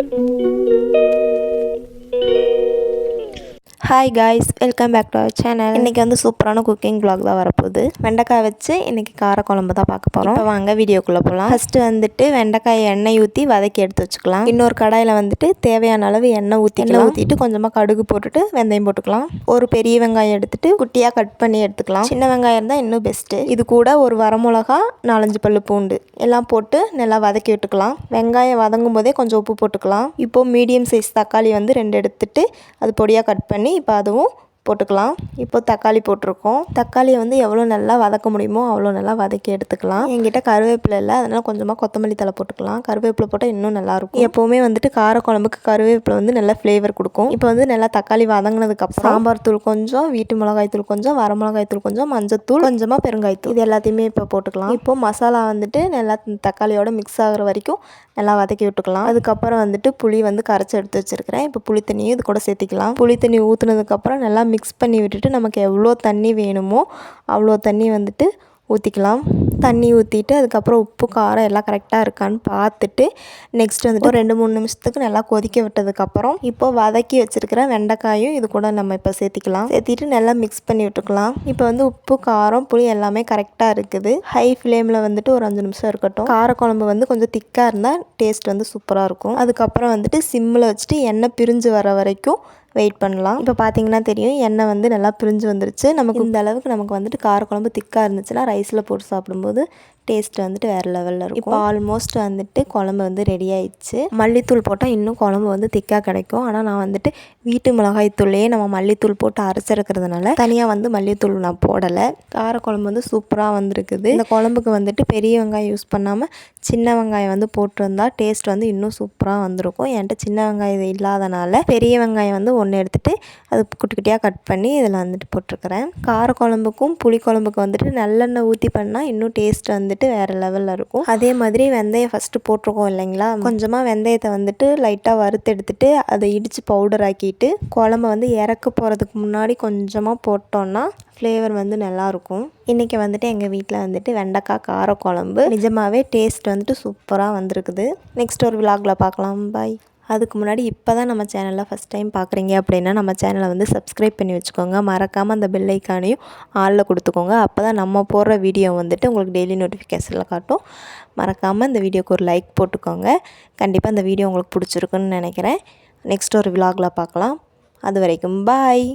Música hi guys welcome back to our channel இன்றைக்கி வந்து சூப்பரான குக்கிங் vlog தான் வரப்போகுது. வெண்டைக்காய் வச்சு இன்றைக்கி காரக்குழம்பு தான் பார்க்க போகிறோம் இப்போ வாங்க வீடியோக்குள்ளே போகலாம் ஃபஸ்ட்டு வந்துட்டு வெண்டைக்காய் எண்ணெய் ஊற்றி வதக்கி எடுத்து வச்சுக்கலாம். இன்னொரு கடாயில் வந்துட்டு தேவையான அளவு எண்ணெய் ஊற்றி எண்ணெய் ஊற்றிட்டு கொஞ்சமாக கடுகு போட்டுட்டு வெந்தயம் போட்டுக்கலாம். ஒரு பெரிய வெங்காயம் எடுத்துட்டு குட்டியாக கட் பண்ணி எடுத்துக்கலாம். சின்ன வெங்காயம் இருந்தால் இன்னும் பெஸ்ட்டு இது கூட ஒரு வரமிளகா நாலஞ்சு பல்லு பூண்டு எல்லாம் போட்டு நல்லா வதக்கி விட்டுக்கலாம். வெங்காயம் வதங்கும் போதே கொஞ்சம் உப்பு போட்டுக்கலாம். இப்போ மீடியம் சைஸ் தக்காளி வந்து ரெண்டு எடுத்துட்டு அது பொடியாக கட் பண்ணி இப்போ அதுவும் போட்டுக்கலாம். இப்போ தக்காளி போட்டிருக்கோம். தக்காளியை வந்து எவ்வளோ நல்லா வதக்க முடியுமோ அவ்வளோ நல்லா வதக்கி எடுத்துக்கலாம். என்கிட்ட கருவேப்பிலை இல்லை. அதனால் கொஞ்சமாக கொத்தமல்லி தலை போட்டுக்கலாம். கருவேப்பிலை போட்டால் இன்னும் நல்லாயிருக்கும் எப்போவுமே வந்துட்டு காரக்குழம்புக்கு கருவேப்பிலை வந்து நல்லா ஃப்ளேவர் கொடுக்கும். இப்போ வந்து நல்லா தக்காளி வதங்கினதுக்கப்புறம் சாம்பார் தூள் கொஞ்சம் வீட்டு மிளகாய் தூள் கொஞ்சம் வர மிளகாய் தூள் கொஞ்சம் மஞ்சத்தூள் கொஞ்சமாக பெருங்காயத்தூள் இது எல்லாத்தையுமே இப்போ போட்டுக்கலாம். இப்போ மசாலா வந்துட்டு நல்லா தக்காளியோட மிக்ஸ் ஆகிற வரைக்கும் நல்லா வதக்கி விட்டுக்கலாம். அதுக்கப்புறம் வந்துட்டு புளி வந்து கரைச்சி எடுத்து வச்சுருக்கிறேன். இப்போ புளி தண்ணியும் இது கூட சேர்த்திக்கலாம். புளி தண்ணி ஊற்றுனதுக்கப்புறம் நல்லா மிக்ஸ் மிக்ஸ் பண்ணி விட்டுட்டு நமக்கு எவ்வளோ தண்ணி வேணுமோ அவ்வளோ தண்ணி வந்துட்டு ஊற்றிக்கலாம் தண்ணி ஊற்றிட்டு அதுக்கப்புறம் உப்பு காரம் எல்லாம் கரெக்டாக இருக்கான்னு பார்த்துட்டு நெக்ஸ்ட் வந்துட்டு ஒரு ரெண்டு மூணு நிமிஷத்துக்கு நல்லா கொதிக்க விட்டதுக்கப்புறம் இப்போ வதக்கி வச்சுருக்கிற வெண்டைக்காயும் இது கூட நம்ம இப்போ சேர்த்திக்கலாம். சேர்த்திட்டு நல்லா மிக்ஸ் பண்ணி விட்டுக்கலாம். இப்போ வந்து உப்பு காரம் புளி எல்லாமே கரெக்டாக இருக்குது. ஹை ஃப்ளேமில் வந்துட்டு ஒரு அஞ்சு நிமிஷம் இருக்கட்டும். காரக்குழம்பு வந்து கொஞ்சம் திக்காக இருந்தால் டேஸ்ட் வந்து சூப்பராக இருக்கும். அதுக்கப்புறம் வந்துட்டு சிம்மில் வச்சுட்டு எண்ணெய் பிரிஞ்சு வர வரைக்கும் வெயிட் பண்ணலாம். இப்போ பார்த்தீங்கன்னா தெரியும் எண்ணெய் வந்து நல்லா பிரிஞ்சு வந்துருச்சு. நமக்கு இந்த அளவுக்கு நமக்கு வந்துட்டு காரக்குழம்பு திக்காக இருந்துச்சுன்னா ரைஸில் போட்டு சாப்பிடும்போது டேஸ்ட் வந்துட்டு வேறு லெவலில் இருக்கும். இப்போ ஆல்மோஸ்ட் வந்துட்டு குழம்பு வந்து ரெடி ஆயிடுச்சு. மல்லித்தூள் போட்டால் இன்னும் குழம்பு வந்து திக்காக கிடைக்கும். ஆனால் நான் வந்துட்டு வீட்டு மிளகாய் தூள்லேயே நம்ம மல்லித்தூள் போட்டு அரைச்சிருக்கிறதுனால தனியாக வந்து மல்லித்தூள் நான் போடலை. காரக்குழம்பு வந்து சூப்பராக வந்திருக்குது. இந்த குழம்புக்கு வந்துட்டு பெரிய வெங்காயம் யூஸ் பண்ணாமல் சின்ன வெங்காயம் வந்து போட்டிருந்தா டேஸ்ட் வந்து இன்னும் சூப்பராக வந்திருக்கும். என்கிட்ட சின்ன வெங்காயம் இது இல்லாதனால பெரிய வெங்காயம் வந்து ஒன்று எடுத்துகிட்டு அது குட்டி குட்டியாக கட் பண்ணி இதில் வந்துட்டு போட்டிருக்கிறேன். காரக்குழம்புக்கும் புளிக்குழம்புக்கு வந்துட்டு நல்லெண்ணெய் ஊற்றி பண்ணால் இன்னும் டேஸ்ட் வந்துட்டு வேறு லெவலில் இருக்கும். அதே மாதிரி வெந்தயம் ஃபஸ்ட்டு போட்டிருக்கோம் இல்லைங்களா? கொஞ்சமாக வெந்தயத்தை வந்துட்டு லைட்டாக வறுத்து எடுத்துட்டு அதை இடித்து பவுடர் ஆக்கிட்டு குழம்ப வந்து இறக்க போகிறதுக்கு முன்னாடி கொஞ்சமாக போட்டோன்னா ஃப்ளேவர் வந்து நல்லாயிருக்கும் இன்றைக்கி வந்துட்டு எங்கள் வீட்டில் வந்துட்டு வெண்டைக்காய் காரக்குழம்பு. நிஜமாகவே டேஸ்ட் வந்துட்டு சூப்பராக வந்திருக்குது. நெக்ஸ்ட் ஒரு விலாகில் பார்க்கலாம். பாய் அதுக்கு முன்னாடி இப்போ தான் நம்ம சேனலில் ஃபஸ்ட் டைம் பார்க்குறீங்க அப்படின்னா நம்ம சேனலை வந்து சப்ஸ்கிரைப் பண்ணி வச்சுக்கோங்க. மறக்காமல் அந்த பெல் ஐக்கானையும் ஆளில் கொடுத்துக்கோங்க. அப்போ தான் நம்ம போடுற வீடியோ வந்துட்டு உங்களுக்கு டெய்லி நோட்டிஃபிகேஷனில் காட்டும். மறக்காமல் இந்த வீடியோக்கு ஒரு லைக் போட்டுக்கோங்க. கண்டிப்பாக இந்த வீடியோ உங்களுக்கு பிடிச்சிருக்குன்னு நினைக்கிறேன். நெக்ஸ்ட் ஒரு விலாகில் பார்க்கலாம். அது வரைக்கும் பாய்